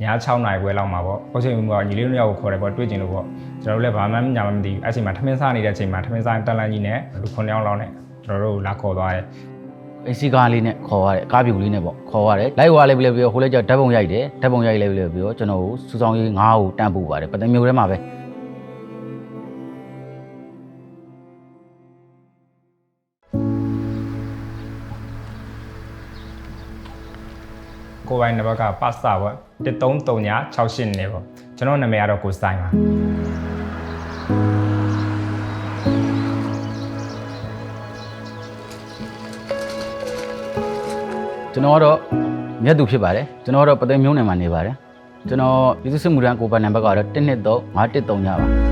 ည6နာရီခွဲလောက်မှာပေါ့အုတ်ချိန်မှုကညီလေးတို့ယောက်ကိုခေါ်တယ်ပေါ့တွေ့ကျင်လို့ပေါ့ကျွန်တော်တို့လည်းဘာမှညာမှမသိဘူးအဲ့ချိန်မှာထမင်းစားနေတဲ့အချိန်မှာထမင်းစားတက်လန်းကြီးနဲ့လူ9ယောက်လောက်နဲ့ကျွန်တော်တို့လာခေါ်သွားတယ်အေးစီကားလေးနဲ့ခေါ်ရတယ်ကားပြူလေးနဲ့ပေါ့ခေါ်ရတယ်လိုက်ဝါလေးပြီးပြီးဟိုလေးကျဓာတ်ပုံရိုက်တယ်ဓာတ်ပုံရိုက်လေးပြီးပြီးတော့ကျွန်တော်ကိုစူဆောင်ရေးငါးကိုတန့်ပူပါတယ်ပသိမ်မျိုးထဲမှာပဲ ကိုယ်ပိုင်နံပါတ်ကပတ်စာပေါ့133968နေပေါ့ကျွန်တော်နာမည်ကတော့ကိုစတိုင်းပါကျွန်တော်ကတော့မြတ်သူဖြစ်ပါတယ်ကျွန်တော်ကတော့ပသိမ်မျိုးနယ်မှာနေပါတယ်ကျွန်တော်ပြည်သူ့စစ်မှုထမ်းကိုယ်ပိုင်နံပါတ်ကတော့123 513ညပါ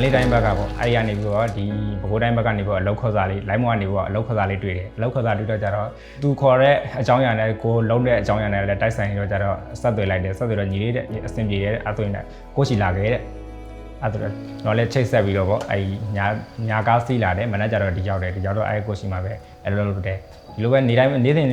န္တလေးတိုင်းဘက်ကပေါ့အဲ့ဒီကနေပြီးတော့ဒီပဲခူးတိုင်းဘက်ကနေပြီးတော့အလောက်ခေါ်စာလေးလိုင်းမောကနေပြီးတော့အလောက်ခေါ်စာလေးတွေ့တယ်အလောက်ခေါ်စာတွေ့တော့ကြတော့သူခေါ်တဲ့အကြောင်းအရာနဲ့ကိုလုံးတဲ့အကြောင်းအရာနဲ့လည်းတိုက်ဆိုင်နေတော့ကြတော့ဆက်သွယ်လိုက်တယ်ဆက်သွယ်တော့ညီလေးတဲ့အဆင်ပြေတဲ့အသွင်နဲ့ကိုရှိလာခဲ့တဲ့အဲ့ဒါတော့လည်းချိတ်ဆက်ပြီးတော့ပေါ့အဲ့ညာညာကားစီးလာတယ်မနက်ကျတော့ဒီရောက်တယ်ဒီရောက်တော့အဲ့ကိုရှိမှာပဲအဲ့လိုလုပ်တယ်ဒီလိုပဲနေတိုင်းနေစဉ်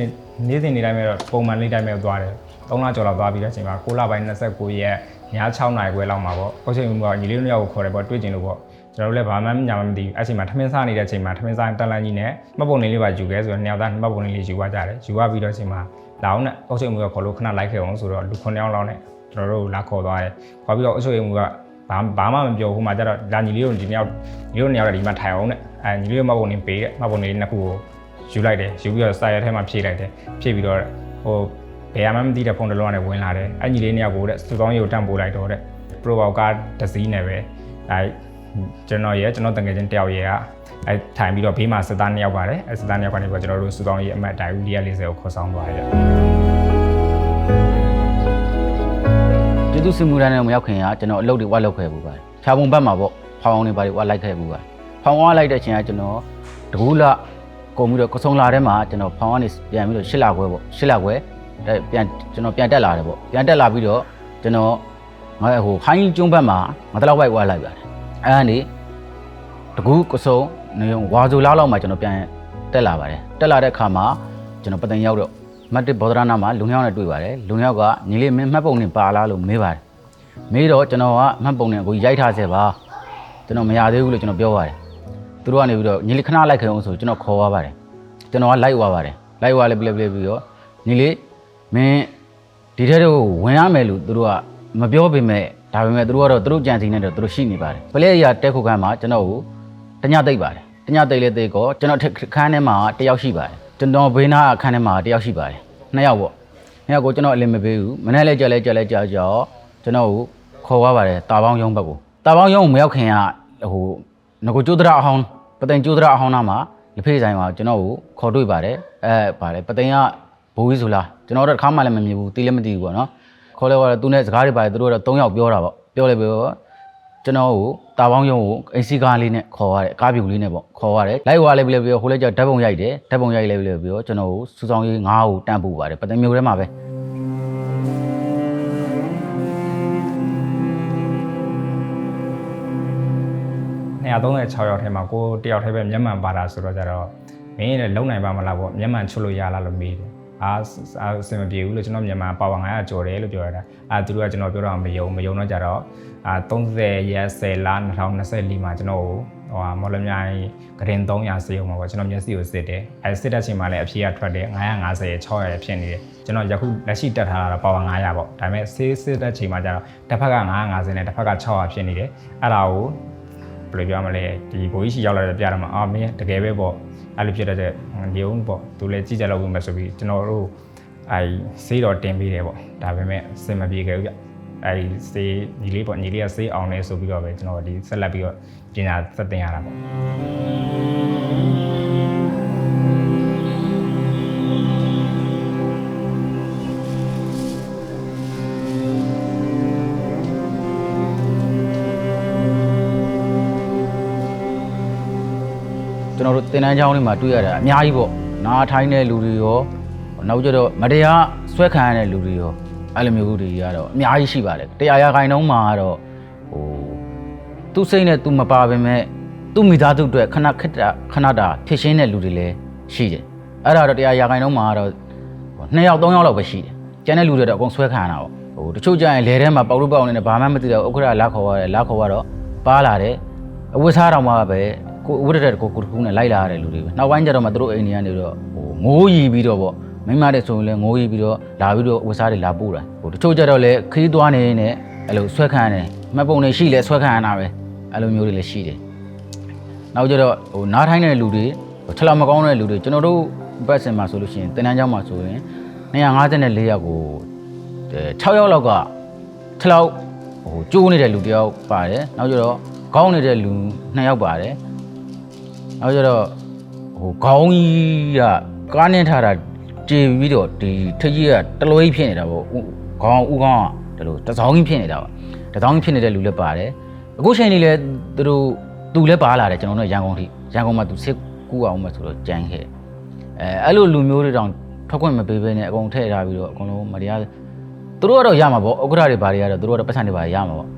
နေစဉ်နေတိုင်းပဲတော့ပုံမှန်လေးတိုင်းပဲသွားတယ်3လကျော်လောက်သွားပြီးတဲ့အချိန်မှာ6လပိုင်း29ရက် ည6နာရီခွဲလောက်မှာပေါ့အုတ်ချိန်မှုကညီလေးတို့ယောက်ကိုခေါ်တယ်ပေါ့တွေ့ကျင်လို့ပေါ့ကျွန်တော်တို့လည်းဘာမှညာမှမသိဘူးအဲ့ချိန်မှာထမင်းစားနေတဲ့အချိန်မှာထမင်းစားတက်လန်းကြီးနဲ့မှတ်ပုံလေးလေးပါယူခဲ့ဆိုတော့နှစ်ယောက်သားမှတ်ပုံလေးလေးယူသွားကြတယ်ယူသွားပြီးတော့အချိန်မှာလာအောင်နဲ့အုတ်ချိန်မှုကခေါ်လို့ခဏလိုက်ခဲ့အောင်ဆိုတော့လူ9ယောက်လောက်နဲ့ကျွန်တော်တို့လာခေါ်သွားတယ်ခေါ်ပြီးတော့အုတ်ချိန်မှုကဘာဘာမှမပြောဘူးဟိုမှာကျတော့လာညီလေးတို့ဒီနှစ်ယောက်ညီလေးတို့နှစ်ယောက်လည်းဒီမှာထိုင်အောင်နဲ့အဲညီလေးတို့မှတ်ပုံလေးပေးတဲ့မှတ်ပုံလေးနှစ်ခုကိုယူလိုက်တယ်ယူပြီးတော့စာရဲထဲမှာဖြည့်လိုက်တယ်ဖြည့်ပြီးတော့ဟို ဘယ်မှမသိတဲ့ဖုန်းတစ်လုံးကနေဝင်လာတယ်အညီလေးနှစ်ယောက်ကိုတဲ့စူကောင်းရီကိုတန့်ပို့လိုက်တော့တဲ့ pro ဘောက်ကတစ်စီးနဲ့ပဲအဲကျွန်တော်ရဲ့ကျွန်တော်တငယ်ချင်းတယောက်ရဲ့ကအဲထိုင်ပြီးတော့ဘေးမှာစစ်သားနှစ်ယောက်ပါတယ်အဲစစ်သားနှစ်ယောက်ကနေပြီးတော့ကျွန်တော်တို့စူကောင်းရီအမတ်တိုင်ဦး440ကိုခေါ်ဆောင်သွားတယ်ပြည်သူ့စစ်မှုထမ်းနဲ့မရောက်ခင်ကကျွန်တော်အလုပ်တွေဝါလောက်ခဲ့ဘူးပါတယ်ဖြာပုံဘက်မှာပေါ့ဖောင်းအောင်တွေပါတွေဝါလိုက်ခဲ့ဘူးပါတယ်ဖောင်းအောင်လိုက်တဲ့အချိန်ကကျွန်တော်တကူလကုန်ပြီးတော့ကစုံလာထဲမှာကျွန်တော်ဖောင်းကနေပြန်ပြီးတော့ရှစ်လခွဲပေါ့ရှစ်လခွဲ အဲပြန်ကျွန်တော်ပြန်တက်လာတယ်ပေါ့ပြန်တက်လာပြီးတော့ကျွန်တော်ငါဟိုခိုင်းကျွန်းဘက်မှာငါတလောက်ဝိုက်ဝါလိုက်ပါတယ်အဲကနေတကူကစုံနေဝါဇူလားလောက်မှာကျွန်တော်ပြန်တက်လာပါတယ်တက်လာတဲ့ခါမှာကျွန်တော်ပသိမ်ရောက်တော့မတ်တစ်ဘောဒရနာမှာလူနှစ်ယောက်နဲ့တွေ့ပါတယ်လူနှစ်ယောက်ကညီလေးမင်းမှတ်ပုံနဲ့ပါလားလို့မေးပါတယ်မေးတော့ကျွန်တော်ကမှတ်ပုံနဲ့ကိုရိုက်ထားစေပါကျွန်တော်မရသေးဘူးလို့ကျွန်တော်ပြောပါတယ်သူတို့ကနေပြီးတော့ညီလေးခဏလိုက်ခင်အောင်ဆိုကျွန်တော်ခေါ်သွားပါတယ်ကျွန်တော်ကလိုက်သွားပါတယ်လိုက်သွားလေပြလေပြလေပြီးတော့ညီလေး မင်းဒီထဲတော့ဝင်ရမယ်လို့သူတို့ကမပြောပေမဲ့ဒါပေမဲ့သူတို့ကတော့သူတို့ကြံစီနေတော့သူတို့ရှိနေပါတယ်ပလဲရတက်ခုခန်းမှာကျွန်တော်ကိုတညသိပ်ပါတယ်တညသိပ်လေသိပ်ကောကျွန်တော်ခန်းထဲမှာတယောက်ရှိပါတယ်ကျွန်တော်ဘေးနားအခန်းထဲမှာတယောက်ရှိပါတယ်နှစ်ယောက်ပေါ့နှစ်ယောက်ကိုကျွန်တော်အလင်းမပေးဘူးမနေ့လဲကြက်လဲကြက်လဲကြောက်ကြောက်ကျွန်တော်ကိုခေါ်သွားပါတယ်တာပေါင်းရုံးဘက်ကိုတာပေါင်းရုံးကိုမရောက်ခင်ကဟိုငကိုကျိုးဒရအဟောင်းပသိမ်ကျိုးဒရအဟောင်းနာမှာလက်ဖေးဆိုင်မှာကျွန်တော်ကိုခေါ်တွေ့ပါတယ်အဲပါတယ်ပသိမ်က ဘိုးကြီးဆိုလားကျွန်တော်တော့တစ်ခါမှလည်းမမြင်ဘူးတီးလည်းမတီးဘူးပေါ့နော်ခေါ်လဲသွားတော့သူနဲ့စကားတွေပါတယ်သူတို့ကတော့၃ယောက်ပြောတာပေါ့ပြောလဲပြောကျွန်တော်ကိုတာပေါင်းရုံးကိုအိစီကားလေးနဲ့ခေါ်ရတယ်ကားပြူလေးနဲ့ပေါ့ခေါ်ရတယ်လိုက်ဝါလေးပြလဲပြောဟိုလဲကျဓာတ်ပုံရိုက်တယ်ဓာတ်ပုံရိုက်လဲပြလဲပြောကျွန်တော်ကိုစူဆောင်ရေးငါးကိုတန့်ပူပါတယ်ပသိမ်မျိုးထဲမှာပဲ236ယောက်ထဲမှာကိုတယောက်ထဲပဲမျက်မှန်ပါတာဆိုတော့ကြတော့မင်းလည်းလုံနိုင်ပါမလားပေါ့မျက်မှန်ချွတ်လို့ရလားလို့မေးတယ် အာအာအဆင်မပြေဘူးလို့ကျွန်တော်မြန်မာပါဝါ900ကျော်တယ်လို့ပြောရတာအာသူတို့ကကျွန်တော်ပြောတော့မယုံမယုံတော့ကြတော့အာ30ရက်10လ2024မှာကျွန်တော်ကိုဟိုဟာမော်လမြိုင်ဂရင်300စေုံမှာပေါ့ကျွန်တော်မျက်စိကိုစစ်တယ်အဲစစ်တဲ့ချိန်မှာလည်းအဖြေကထွက်တယ်950 600ဖြစ်နေတယ်ကျွန်တော်ယခုလက်ရှိတက်ထားတာပါဝါ900ပေါ့ဒါပေမဲ့ဆေးစစ်တဲ့ချိန်မှာကျတော့တစ်ဖက်က950နဲ့တစ်ဖက်က600ဖြစ်နေတယ်အဲ့ဒါကိုဘယ်လိုပြောမလဲဒီဘိုးကြီးရှိရောက်လာတဲ့ပြတော့မှာအာမင်းတကယ်ပဲပေါ့ အဲ့လိုဖြစ်တဲ့နေုံပေါ့သူလည်းကြည့်ကြလောက်ဘူးမယ်ဆိုပြီးကျွန်တော်တို့အဲဆေးတော်တင်ပေးတယ်ပေါ့ဒါပေမဲ့စင်မပြေခဲ့ဘူးဗျအဲဒီဆေးညီလေးပေါ့ညီလေးကဆေးအောင်လဲဆိုပြီးတော့ပဲကျွန်တော်ဒီဆက်လက်ပြီးတော့ပညာသက်တင်ရတာပေါ့ တော်တို့တင်တန်းချောင်းလေးမှာတွေ့ရတာအများကြီးပေါ့နားထိုင်းတဲ့လူတွေရောနောက်ကျတော့မတရားဆွဲခံရတဲ့လူတွေရောအဲ့လိုမျိုးတွေကတော့အများကြီးရှိပါတယ်တရားရခိုင်နှုန်းမှာကတော့ဟိုသူ့စိတ်နဲ့သူမပါပေမဲ့သူ့မိသားစုအတွက်ခဏခက်တာခဏတာဖြစ်ရှင်းတဲ့လူတွေလည်းရှိတယ်အဲ့ဒါတော့တရားရာခိုင်နှုန်းမှာတော့2ယောက်3ယောက်လောက်ပဲရှိတယ်ကျန်တဲ့လူတွေတော့အကုန်ဆွဲခံရတာပေါ့ဟိုတချို့ကြရင်လေထဲမှာပေါက်လို့ပေါက်နေတယ်ဘာမှမသိတော့ဥက္ခရာလာခေါ်ရတယ်လာခေါ်ရတော့ပါလာတယ်အဝတ်စားတော်မှာပဲ ကိုဝတ်တဲ့ကိုကိုတခုနဲ့လိုက်လာရတဲ့လူတွေပဲနောက်ပိုင်းကျတော့မှသူတို့အိမ်တွေကနေတော့ဟိုငိုးရီပြီးတော့ပေါ့မိမတဲ့ဆိုရင်လည်းငိုးရီပြီးတော့လာပြီးတော့ဝတ်စားတွေလာပို့တာဟိုတချို့ကျတော့လည်းခီးသွားနေနေအဲ့လိုဆွဲခံရတယ်မှတ်ပုံတွေရှိလဲဆွဲခံရတာပဲအဲ့လိုမျိုးတွေလည်းရှိတယ်နောက်ကျတော့ဟိုနားထိုင်းတဲ့လူတွေဟိုထလောက်မကောင်းတဲ့လူတွေကျွန်တော်တို့ဘက်စင်မှာဆိုလို့ရှိရင်တင်တန်းကျောင်းမှာဆိုရင်254ယောက်ကို6ယောက်လောက်ကထလောက်ဟိုကျိုးနေတဲ့လူတစ်ယောက်ပါတယ်နောက်ကျတော့ကောင်းနေတဲ့လူ2ယောက်ပါတယ် နောက်ကျတော့ဟိုခေါင်းကြီးကကားနဲ့ထားတာကြေပြီးတော့ဒီထကြီးကတလွဲကြီးဖြစ်နေတာပေါ့ဥခေါင်းဥခေါင်းကဒီလိုတစောင်းကြီးဖြစ်နေတာပေါ့တစောင်းကြီးဖြစ်နေတဲ့လူလည်းပါတယ်အခုချိန်ကြီးလည်းသူတို့သူလည်းပါလာတယ်ကျွန်တော်တို့ရန်ကုန်ထိရန်ကုန်မှာသူစစ်ကူအောင်မယ်ဆိုတော့ကြမ်းခဲ့အဲအဲ့လိုလူမျိုးတွေတောင်ထွက်ခွင့်မပေးဘဲနဲ့အကုန်ထည့်ထားပြီးတော့အကုန်လုံးမတရားသူတို့ကတော့ရမှာပေါ့ဥက္ကဋ္ဌတွေဘာတွေကတော့သူတို့ကတော့ပတ်စံတွေဘာတွေရမှာပေါ့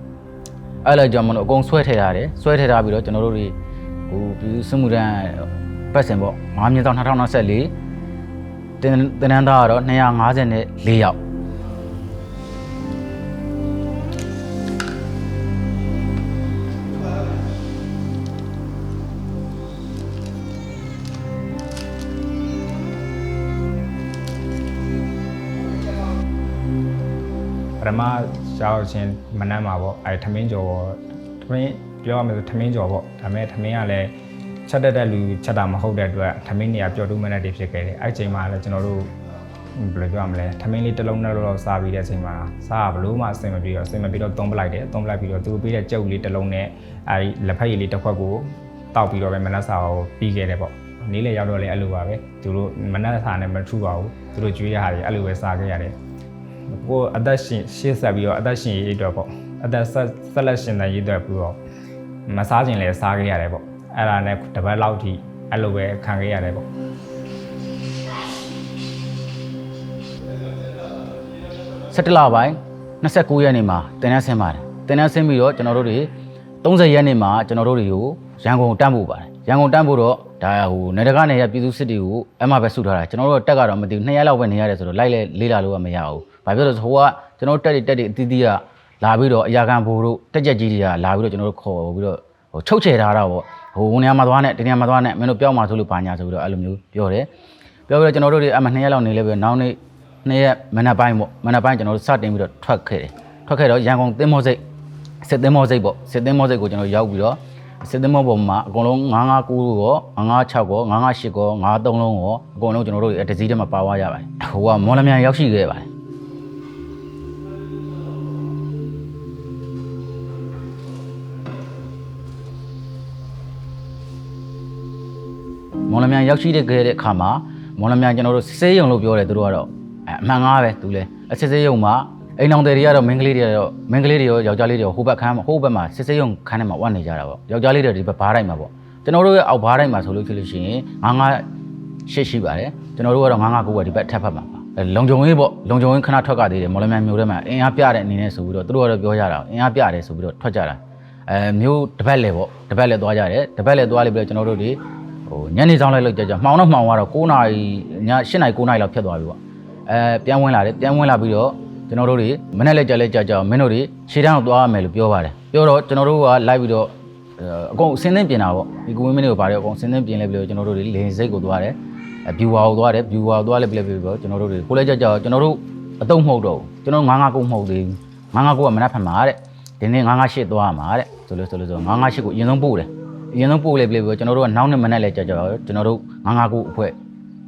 အဲ့လိုကြောင့်မလို့အကုန်ဆွဲထည့်ထားတယ်ဆွဲထည့်ထားပြီးတော့ကျွန်တော်တို့တွေ ဟိုပြီးစမှုရန်ပတ်စင်ပေါ့9မြင်းတောင်2024တင်တင်နန်းသားကတော့254ယောက်ပထမရောက်ချင်းမနှမ်းမှာပေါ့အဲထမင်းကြော်ပေါ့ထမင်း ပြောရမယ်ဆိုထမင်းကြော်ပေါ့ဒါပေမဲ့ထမင်းကလည်းချက်တက်တဲ့လူချက်တာမဟုတ်တဲ့အတွက်ထမင်းတွေကပျော်တူးမနဲ့တည်းဖြစ်ခဲ့တယ်အဲ့ချိန်မှာလည်းကျွန်တော်တို့ဘယ်လိုပြောရမလဲထမင်းလေးတစ်လုံးနဲ့တော့စားပြီးတဲ့အချိန်မှာစားကဘလို့မှအဆင်မပြေတော့အဆင်မပြေတော့သုံးပလိုက်တယ်သုံးပလိုက်ပြီးတော့သူပေးတဲ့ကြုတ်လေးတစ်လုံးနဲ့အဲဒီလက်ဖက်ရည်လေးတစ်ခွက်ကိုတောက်ပြီးတော့ပဲမနက်စာကိုပြီးခဲ့တယ်ပေါ့နေ့လေရောက်တော့လည်းအဲ့လိုပါပဲသူတို့မနက်စာနဲ့မထူပါဘူးသူတို့ကြွေးရတာတွေအဲ့လိုပဲစားခဲ့ရတယ်ကိုအသက်ရှင်ရှေ့ဆက်ပြီးတော့အသက်ရှင်ရေးအတွက်ပေါ့အသက်ဆက်ဆက်လက်ရှင်တဲ့ရေးအတွက်ပြီးတော့ မစားခြင်းလည်းစားခဲ့ရတယ်ပေါ့အဲ့ဒါနဲ့တပတ်လောက်ထိအဲ့လိုပဲခံခဲ့ရတယ်ပေါ့17လပိုင်း29ရက်နေ့မှာတင်နန်းဆင်းပါတယ်တင်နန်းဆင်းပြီးတော့ကျွန်တော်တို့တွေ30ရက်နေ့မှာကျွန်တော်တို့တွေကိုရန်ကုန်တန်းဖို့ပါတယ်ရန်ကုန်တန်းဖို့တော့ဒါဟိုနေတကနေရပြည်သူစစ်တွေကိုအမှပဲစုထားတာကျွန်တော်တို့တက်ကတော့မသိဘူး2ရက်လောက်ပဲနေရတယ်ဆိုတော့လိုက်လေလေးလာလို့ကမရဘူးဘာဖြစ်လို့လဲဆိုတော့ဟိုကကျွန်တော်တို့တက်တွေတက်တွေအသီးသီးက လာပြီးတော့အရာခံဘိုလ်တို့တက်ကြက်ကြီးတွေကလာပြီးတော့ကျွန်တော်တို့ခေါ်ပြီးတော့ဟိုချုပ်ချယ်ထားတာပေါ့ဟိုနေရာမှာသွားနဲ့ဒီနေရာမှာသွားနဲ့မင်းတို့ပြောင်းမှာဆိုလို့ဘာညာဆိုပြီးတော့အဲ့လိုမျိုးပြောတယ်ပြောပြီးတော့ကျွန်တော်တို့တွေအမှ2ရက်လောက်နေလဲပြီးတော့နောက်နေ့နေ့ရက်မနက်ပိုင်းပေါ့မနက်ပိုင်းကျွန်တော်တို့စတင်ပြီးတော့ထွက်ခဲ့တယ်ထွက်ခဲ့တော့ရန်ကုန်သင်းမောစိတ်စစ်သင်းမောစိတ်ပေါ့စစ်သင်းမောစိတ်ကိုကျွန်တော်ရောက်ပြီးတော့စစ်သင်းမောပေါ်မှာအကုန်လုံး959ရော956ရော958ရော93လုံးရောအကုန်လုံးကျွန်တော်တို့တစည်းတည်းမှာပါသွားရပါတယ်ဟိုကမော်လမြိုင်ရောက်ရှိခဲ့ပါတယ် မော်လမြိုင်ရောက်ရှိတဲ့ခဲ့တဲ့အခါမှာမော်လမြိုင်ကျွန်တော်တို့စေးရုံလို့ပြောတယ်သူတို့ကတော့အဲအမှန်ကားပဲသူလဲအစစ်စေးရုံမှာအိမ်အောင်တွေတွေကတော့မင်းကလေးတွေကတော့မင်းကလေးတွေရောယောက်ျားလေးတွေရောဟိုဘက်ခန်းမှာဟိုဘက်မှာစစ်စေးရုံခန်းထဲမှာဝတ်နေကြတာပေါ့ယောက်ျားလေးတွေဒီဘက်ဘားတိုင်းမှာပေါ့ကျွန်တော်တို့ရဲ့အောက်ဘားတိုင်းမှာဆိုလို့ဖြစ်လို့ရှိရင်ငါးငါးရှစ်ရှိပါတယ်ကျွန်တော်တို့ကတော့ငါးငါးကိုပဲဒီဘက်ထပ်ဖက်မှာပါအဲလုံကြုံရေးပေါ့လုံကြုံရေးခဏထွက်ကသေးတယ်မော်လမြိုင်မျိုးထဲမှာအင်အားပြတဲ့အနေနဲ့ဆိုပြီးတော့သူတို့ကတော့ပြောကြတာအင်အားပြတယ်ဆိုပြီးတော့ထွက်ကြတာအဲမျိုးတစ်ပတ်လေပေါ့တစ်ပတ်လေသွားကြတယ်တစ်ပတ်လေသွားလိပြီးတော့ကျွန်တော်တို့တွေ ဟိုညနေဆောင်လိုက်လို့ကြာကြာမှောင်တော့မှောင်သွားတော့9နာရီည8နာရီ9နာရီလောက်ဖြစ်သွားပြီပေါ့အဲပြန်ဝင်လာတယ်ပြန်ဝင်လာပြီးတော့ကျွန်တော်တို့တွေမနေ့လက်ကြာလက်ကြာကြာမင်းတို့တွေခြေတန်းကိုသွားရမယ်လို့ပြောပါတယ်ပြောတော့ကျွန်တော်တို့ကလိုက်ပြီးတော့အကုန်စင်းသင်းပြင်တာပေါ့ဒီကိုဝင်းမင်းတွေကိုပါတယ်အကုန်စင်းသင်းပြင်လိုက်ပြီးတော့ကျွန်တော်တို့တွေလင်းစိတ်ကိုသွားတယ်အဘျူဝါကိုသွားတယ်ဘျူဝါကိုသွားလိုက်ပြီးပြီးတော့ကျွန်တော်တို့တွေကိုလည်းကြာကြာကျွန်တော်တို့အတုံးမဟုတ်တော့ဘူးကျွန်တော်ငါးငါးကုန်းမဟုတ်သေးဘူးငါးငါးကုန်းကမနှက်ဖက်မှာတဲ့ဒီနေ့ငါးငါးရှစ်သွားရမှာတဲ့ဆိုလို့ဆိုလို့ဆိုငါးငါးရှစ်ကိုအရင်ဆုံးပို့တယ် အရင်ဆုံးပို့လိုက်ပြီလေကျွန်တော်တို့ကနောက်နှစ်မနေ့လဲကြာကြာကျွန်တော်တို့ငါးငါးခုအဖွဲ့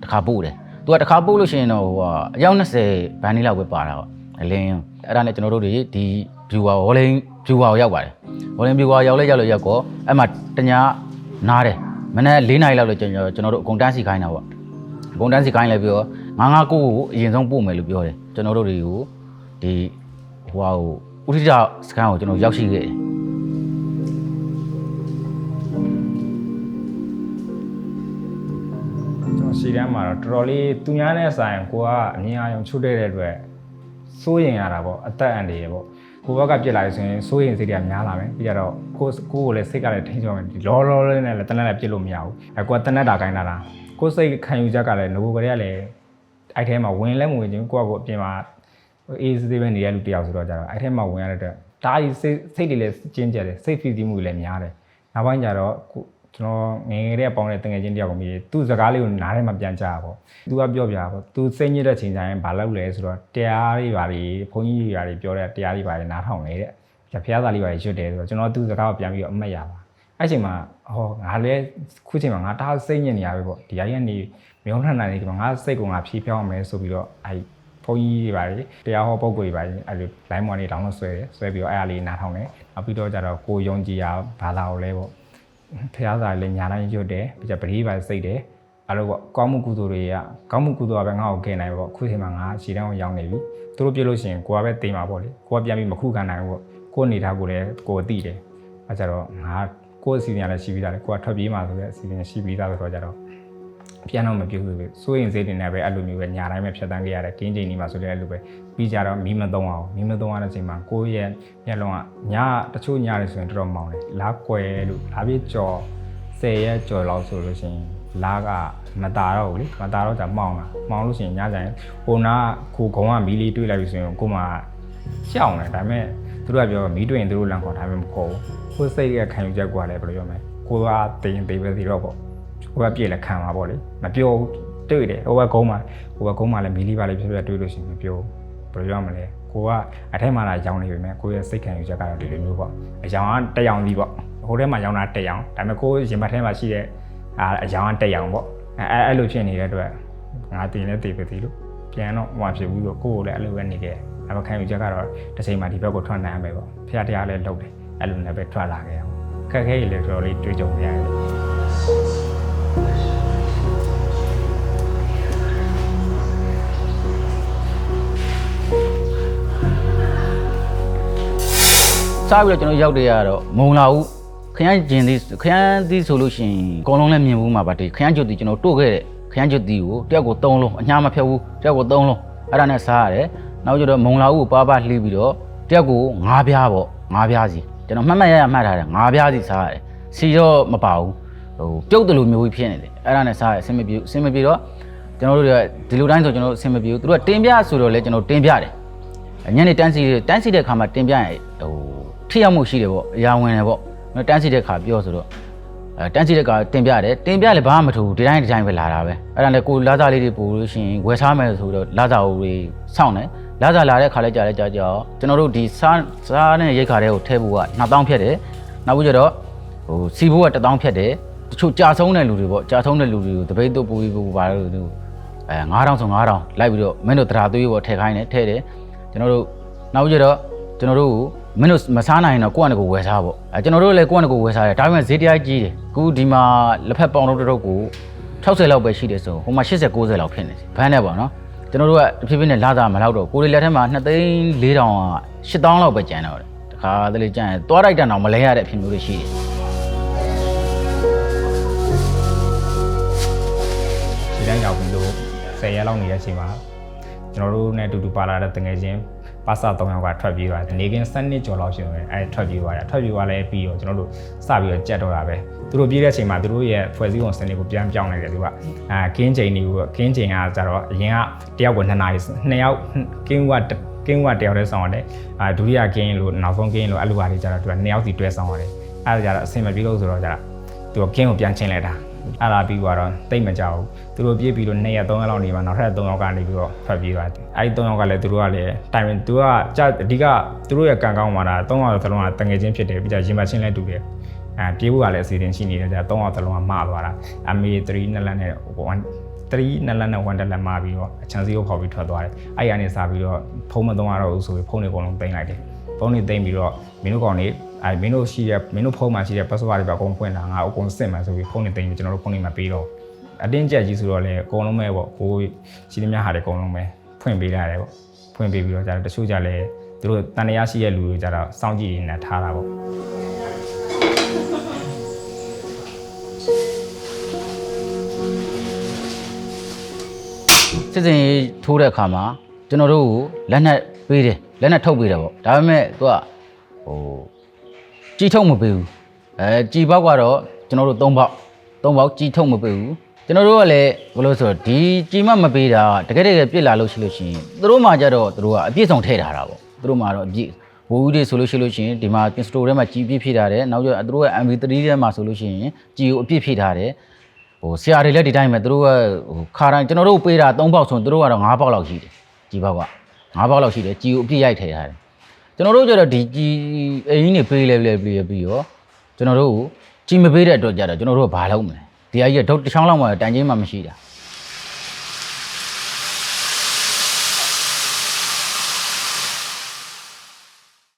တစ်ခါပို့တယ်သူကတစ်ခါပို့လို့ရှိရင်တော့ဟိုကအယောက်20ဘန်းလေးလောက်ပဲပါတာပေါ့အလင်းအဲ့ဒါနဲ့ကျွန်တော်တို့တွေဒီ viewer ဝေါ်လင်း viewer ကိုရောက်ပါတယ်ဝေါ်လင်း viewer ရောက်လဲရောက်လို့ရောက်တော့အဲ့မှာတညာနားတယ်မနေ့၄နာရီလောက်လို့ကျွန်တော်ကျွန်တော်တို့အကုန်တန်းစီခိုင်းတာပေါ့အကုန်တန်းစီခိုင်းလဲပြီးတော့ငါးငါးခုကိုအရင်ဆုံးပို့မယ်လို့ပြောတယ်ကျွန်တော်တို့တွေကိုဒီဟိုဟာကိုဥထိကြစကန်ကိုကျွန်တော်ရောက်ရှိခဲ့တယ် ကျွန်တော်ရှည်တန်းမှာတော့တော်တော်လေးသူများနဲ့ဆိုင်ကိုကအမြင်အာရုံချုပ်တဲ့တဲ့အတွက်စိုးရင်ရတာပေါ့အသက်အန္တရာယ်ပေါ့ကိုဘက်ကပြစ်လာရဆိုရင်စိုးရင်စိတ်တွေကများလာမယ်ပြီးကြတော့ကိုကိုကိုလည်းစိတ်ကလည်းထိန်းချောင်းမယ်လောလောလေးနဲ့လည်းတနက်လည်းပြစ်လို့မရဘူးအဲကိုကတနက်တာခိုင်းတာလားကိုစိတ်ခံယူချက်ကလည်းငဘိုကလေးကလည်းအဲ့ထဲမှာဝင်လဲမဝင်ချင်းကိုကကိုအပြင်မှာအေးစေးပဲနေရလူတယောက်ဆိုတော့ကြတော့အဲ့ထဲမှာဝင်ရတဲ့အတွက်ဒါကြီးစိတ်စိတ်တွေလည်းကျဉ်ကျက်တယ်စိတ်ဖိစီးမှုတွေလည်းများတယ်နောက်ပိုင်းကျတော့ကို ကျွန်တော်ငယ်ငယ်တည်းကပေါင်းတဲ့တငယ်ချင်းတယောက်ကိုမြည်သူ့စကားလေးကိုနားထဲမှာပြန်ကြားပါပေါ့သူကပြောပြပါပေါ့သူစိတ်ညစ်တဲ့ချိန်တိုင်းဘာလုပ်လဲဆိုတော့တရားတွေဘာတွေဘုန်းကြီးတွေဘာတွေပြောတဲ့တရားတွေဘာတွေနားထောင်နေတဲ့ဖျားသားလေးဘာတွေရွတ်တယ်ဆိုတော့ကျွန်တော်သူ့စကားကိုပြန်ပြီးတော့အမှတ်ရပါအဲ့ချိန်မှာဟောငါလည်းခုချိန်မှာငါတအားစိတ်ညစ်နေရပဲပေါ့ဒီအရင်နေမြေုံထန်နိုင်နေဒီမှာငါစိတ်ကငါဖြေးဖြောင်းအောင်မယ်ဆိုပြီးတော့အဲ့ဘုန်းကြီးတွေဘာတွေတရားဟောပုံကိုယ်တွေဘာတွေအဲ့လို line မော်နေတောင်းလို့ဆွဲတယ်ဆွဲပြီးတော့အဲ့အလေးနားထောင်တယ်နောက်ပြီးတော့ကျတော့ကိုယုံကြည်ရဘာသာကိုလဲပေါ့ ဖះစာလည်းညာတိုင်းရွတ်တယ်ပြီးကြပတိပါစိတ်တယ်အဲ့လိုပေါ့ကောင်းမှုကုသိုလ်တွေကကောင်းမှုကုသိုလ်ကပဲငါ့ကိုကယ်နိုင်ပေါ့အခုချိန်မှာငါရှည်တန်းကိုရောက်နေပြီသူတို့ပြလို့ရှိရင်ကိုကပဲတင်ပါပေါ့လေကိုကပြန်ပြီးမခုခံနိုင်ဘူးပေါ့ကိုအနေထားကိုလည်းကိုသိတယ်အဲကြတော့ငါကိုအစီအစဉ်လည်းရှိပြီးသားလေကိုကထွက်ပြေးမှာဆိုတဲ့အစီအစဉ်ရှိပြီးသားဆိုတော့ကြတော့ပြန်တော့မပြုတ်ဘူးပဲစိုးရင်စိတ်တွေနဲ့ပဲအဲ့လိုမျိုးပဲညာတိုင်းပဲဖြတ်တန်းခဲ့ရတယ်ကင်းချိန်ဒီမှာဆိုလည်းအဲ့လိုပဲ ပြီးကြတော့မီးမသုံးအောင်မီးမသုံးရတဲ့အချိန်မှာကိုယ့်ရဲ့မျက်လုံးကညာတချို့ညာတွေဆိုရင်တော်တော်မောင်းတယ်လားကွယ်လို့လားပြကြော်10ရက်ကျော်လောက်ဆိုလို့ရှိရင်လာကမတာတော့ဘူးလေမတာတော့じゃမှောင်လာမှောင်လို့ရှိရင်ညကြရင်ဟိုနာကိုကုံကမီးလေးတွေးလိုက်ပြီဆိုရင်ကိုမှရှောင်းတယ်ဒါပေမဲ့သူတို့ကပြောမီးတွင်သူတို့လမ်းခေါ်ဒါပေမဲ့မခေါ်ဘူးကိုစိတ်ရဲ့ခံယူချက်ကွာလဲဘယ်လိုပြောမလဲကိုကတင်သေးပဲစီတော့ပေါ့ကိုကပြေလည်းခံပါပေါ့လေမပြောဘူးတွေ့တယ်ဟိုဘက်ကုန်းမှာဟိုဘက်ကုန်းမှာလည်းမီးလေးပါလေးဖြစ်ဖြစ်တွေးလို့ရှိရင်မပြောဘူး ဘယ်လိုပြောမလဲကိုကအထက်မှာလာရောင်းနေပြီမဲ့ကိုရဲ့စိတ်ခံယူချက်ကတော့ဒီလိုမျိုးပေါ့အရောင်ကတက်ရောင်ကြီးပေါ့ဟိုထဲမှာရောင်းတာတက်ရောင်ဒါပေမဲ့ကိုရင်ဘတ်ထဲမှာရှိတဲ့အာအရောင်ကတက်ရောင်ပေါ့အဲအဲ့လိုဖြစ်နေတဲ့အတွက်ငါတင်လဲတည်ပဲတည်လို့ပြန်တော့ဟိုဖြစ်ဘူးတော့ကိုကိုလည်းအဲ့လိုပဲနေခဲ့ဒါပေမဲ့ခံယူချက်ကတော့တစ်ချိန်မှဒီဘက်ကိုထွက်နိုင်ရမယ်ပေါ့ဖះတရားလည်းလုပ်တယ်အဲ့လိုနဲ့ပဲထွက်လာခဲ့အောင်ခက်ခဲရလေတော်တော်လေးတွေးကြုံနေရတယ် စပြီးတော့ကျွန်တော်ရောက်တဲ့ရတော့မုံလာဦးခရမ်းကျင်သည်ခရမ်းသည်ဆိုလို့ရှိရင်အကုန်လုံးလည်းမြင်ဘူးမှာပါတေခရမ်းကျွတ်တီကျွန်တော်တို့ခဲ့တဲ့ခရမ်းကျွတ်တီကိုတယောက်ကို3လုံးအညာမဖြတ်ဘူးတယောက်ကို3လုံးအဲ့ဒါနဲ့စားရတယ်နောက်ကျတော့မုံလာဦးကိုပါပါလှီးပြီးတော့တယောက်ကို9ပြားပေါ့9ပြားစီကျွန်တော်မှတ်မှတ်ရရမှတ်ထားတယ်9ပြားစီစားရတယ်စီတော့မပါဘူးဟိုပြုတ်တယ်လို့မျိုးကြီးဖြစ်နေတယ်အဲ့ဒါနဲ့စားရအဆင်မပြေအဆင်မပြေတော့ကျွန်တော်တို့ကဒီလိုတိုင်းဆိုကျွန်တော်အဆင်မပြေဘူးသူတို့ကတင်ပြဆိုတော့လေကျွန်တော်တင်ပြတယ်ညနေတန်းစီတန်းစီတဲ့ခါမှာတင်ပြရင်ဟို ထိရောက်မှုရှိတယ်ပေါ့အရာဝင်တယ်ပေါ့နော်တန်းစီတဲ့ခါပြောဆိုတော့အဲတန်းစီတဲ့ခါတင်ပြတယ်တင်ပြလည်းဘာမှမထူဘူးဒီတိုင်းဒီတိုင်းပဲလာတာပဲအဲ့ဒါနဲ့ကိုလာစာလေးတွေပို့လို့ရှိရင်ဝယ်စားမယ်ဆိုတော့လာစာဦးတွေစောင့်တယ်လာစာလာတဲ့ခါလဲကြာလဲကြာကြာကျွန်တော်တို့ဒီစားစားနဲ့ရိတ်ခါတွေကိုထည့်ဖို့က2000ဖြတ်တယ်နောက်ပြီးကြတော့ဟိုစီဖို့က1000ဖြတ်တယ်တချို့ကြာဆုံးတဲ့လူတွေပေါ့ကြာဆုံးတဲ့လူတွေကိုတပိတ်တို့ပူပြီးပူပါလို့သူအဲ9000ဆို9000လိုက်ပြီးတော့မင်းတို့တရားသွေးပေါ့ထည့်ခိုင်းတယ်ထည့်တယ်ကျွန်တော်တို့နောက်ကြတော့ကျွန်တော်တို့ မင်းတို့မစားနိုင်ရင်တော့ကိုယ့်အနေကိုဝယ်စားပေါ့အဲကျွန်တော်တို့လည်းကိုယ့်အနေကိုဝယ်စားတယ်ဒါပေမဲ့ဈေးတရားကြီးတယ်အခုဒီမှာလက်ဖက်ပေါင်တော့တစ်ထုပ်ကို60လောက်ပဲရှိတယ်ဆိုဟိုမှာ80 90လောက်ဖြစ်နေတယ်ဘန်းနဲ့ပေါ့နော်ကျွန်တော်တို့ကတဖြည်းဖြည်းနဲ့လာတာမလောက်တော့ကိုယ်တွေလက်ထက်မှာ2သိန်း4တောင်8000လောက်ပဲကျန်တော့တယ်တခါတလေကျန်ရင်သွားလိုက်တန်တော့မလဲရတဲ့အဖြစ်မျိုးတွေရှိတယ်ဒီတိုင်းရောက်ပြီလို့10ရက်လောက်နေတဲ့အချိန်မှာကျွန်တော်တို့နဲ့အတူတူပါလာတဲ့တငယ်ချင်း ပါစာ3ယောက်ကထွက်ပြေးသွားတယ်နေကင်း7နှစ်ကျော်လောက်ရှိတယ်အဲထွက်ပြေးသွားတယ်ထွက်ပြေးသွားလဲပြီးတော့ကျွန်တော်တို့စပြီးတော့ကြက်တော့တာပဲသူတို့ပြေးတဲ့အချိန်မှာသူတို့ရဲ့ဖွဲ့စည်းပုံစနစ်ကိုပြန်ပြောင်းလိုက်တယ်သူကအာကင်းချိန်တွေကိုကင်းချိန်ကကြတော့အရင်ကတယောက်ကို2နာရီ2ယောက်ကင်းဝကင်းဝတယောက်တည်းဆောင်ရတယ်အာဒုတိယကင်းလို့နောက်ဆုံးကင်းလို့အဲ့လိုပါလေကြတော့သူက2ယောက်စီတွဲဆောင်ရတယ်အဲ့ဒါကြတော့အဆင်မပြေလို့ဆိုတော့ကြတော့သူကကင်းကိုပြန်ချင်းလိုက်တာ အဲ့ဒါပြီးတော့တိတ်မကြောက်ဘူးသူတို့ပြေးပြီးတော့2ရက်3ရက်လောက်နေမှာနောက်ထပ်3ရက်ကနေပြီးတော့ဖတ်ပြေးသွားတယ်အဲ့ဒီ3ရက်ကလည်းသူတို့ကလည်းတိုင်ပင်သူကကြအဓိကသူတို့ရဲ့ကံကောင်းမှာဒါ3ရက်သလုံးကတငယ်ချင်းဖြစ်တယ်ပြီးကြရင်မချင်းလည်းတူတယ်အဲပြေးဖို့ကလည်းအစီအစဉ်ရှိနေတယ်ကြာ3ရက်သလုံးကမှားသွားတာအမေ3နှစ်လက်နဲ့ဟို3နှစ်လက်နဲ့1တက်လက်မှားပြီးတော့အချမ်းစီကိုဖောက်ပြီးထွက်သွားတယ်အဲ့ရကနေစပြီးတော့ဖုံးမသုံးရတော့ဘူးဆိုပြီးဖုံးတွေအကုန်လုံးတင်လိုက်တယ်ဖုန်းတွေသိမ်းပြီးတော့မင်းတို့ကောင်တွေ အဲမင်းတို့ရှိတဲ့မင်းတို့ဖုန်းမှာရှိတဲ့ password တွေပဲအကုန်ဖွင့်လာငါအကုန်စစ်မှန်ဆိုပြီးဖုန်းတွေသိမ်းပြီးကျွန်တော်တို့ဖုန်းတွေမှာပေးတော့အတင်းကျပ်ကြီးဆိုတော့လေအကုန်လုံးပဲပေါ့ကိုရှိသမျှဟာတွေအကုန်လုံးပဲဖွင့်ပေးရတယ်ပေါ့ဖွင့်ပေးပြီးတော့ကြာတချို့ကြလဲသူတို့တန်တရားရှိတဲ့လူတွေကြတော့စောင့်ကြည့်နေထားတာပေါ့စစ်စင်ရေးထိုးတဲ့အခါမှာကျွန်တော်တို့ကိုလက်နက်ပေးတယ်လက်နဲ့ထုတ်ပေးတယ်ပေါ့ဒါပေမဲ့သူကဟို ကြီးထုတ်မပေးဘူးအဲကြီးပေါက်ကတော့ကျွန်တော်တို့၃ပေါက်၃ပေါက်ကြီးထုတ်မပေးဘူးကျွန်တော်တို့ကလည်းဘယ်လိုဆိုတော့ဒီကြီးမမပေးတာတကယ်တကယ်ပြစ်လာလို့ရှိလို့ရှိရင်သူတို့မှကြတော့သူတို့ကအပြည့်စုံထည့်ထားတာပေါ့သူတို့မှတော့အပြည့်ဝူဦးတွေဆိုလို့ရှိလို့ရှိရင်ဒီမှာပြင်စတိုထဲမှာကြီးပြည့်ဖြည့်ထားတယ်နောက်ကျသူတို့ရဲ့ MV3 ထဲမှာဆိုလို့ရှိရင်ကြီးကိုအပြည့်ဖြည့်ထားတယ်ဟိုဆရာတွေလည်းဒီတိုင်းပဲသူတို့ကဟိုခါတိုင်းကျွန်တော်တို့ပေးတာ3ပေါက်ဆိုရင်သူတို့ကတော့5ပေါက်လောက်ရှိတယ်ကြီးပေါက်က5ပေါက်လောက်ရှိတယ်ကြီးကိုအပြည့်ရိုက်ထည့်ထားတယ် ကျွန်တော်တို့ကျတော့ဒီကြီးအရင်နေပေးလဲလဲပြီးပြီးရောကျွန်တော်တို့ကိုကြီးမပေးတဲ့အတွက်ကြတော့ကျွန်တော်တို့ကဘာလုပ်မလဲဒီအကြီးကဒုတ်တစ်ချောင်းလောက်မှတန်ချင်းမှမရှိတာ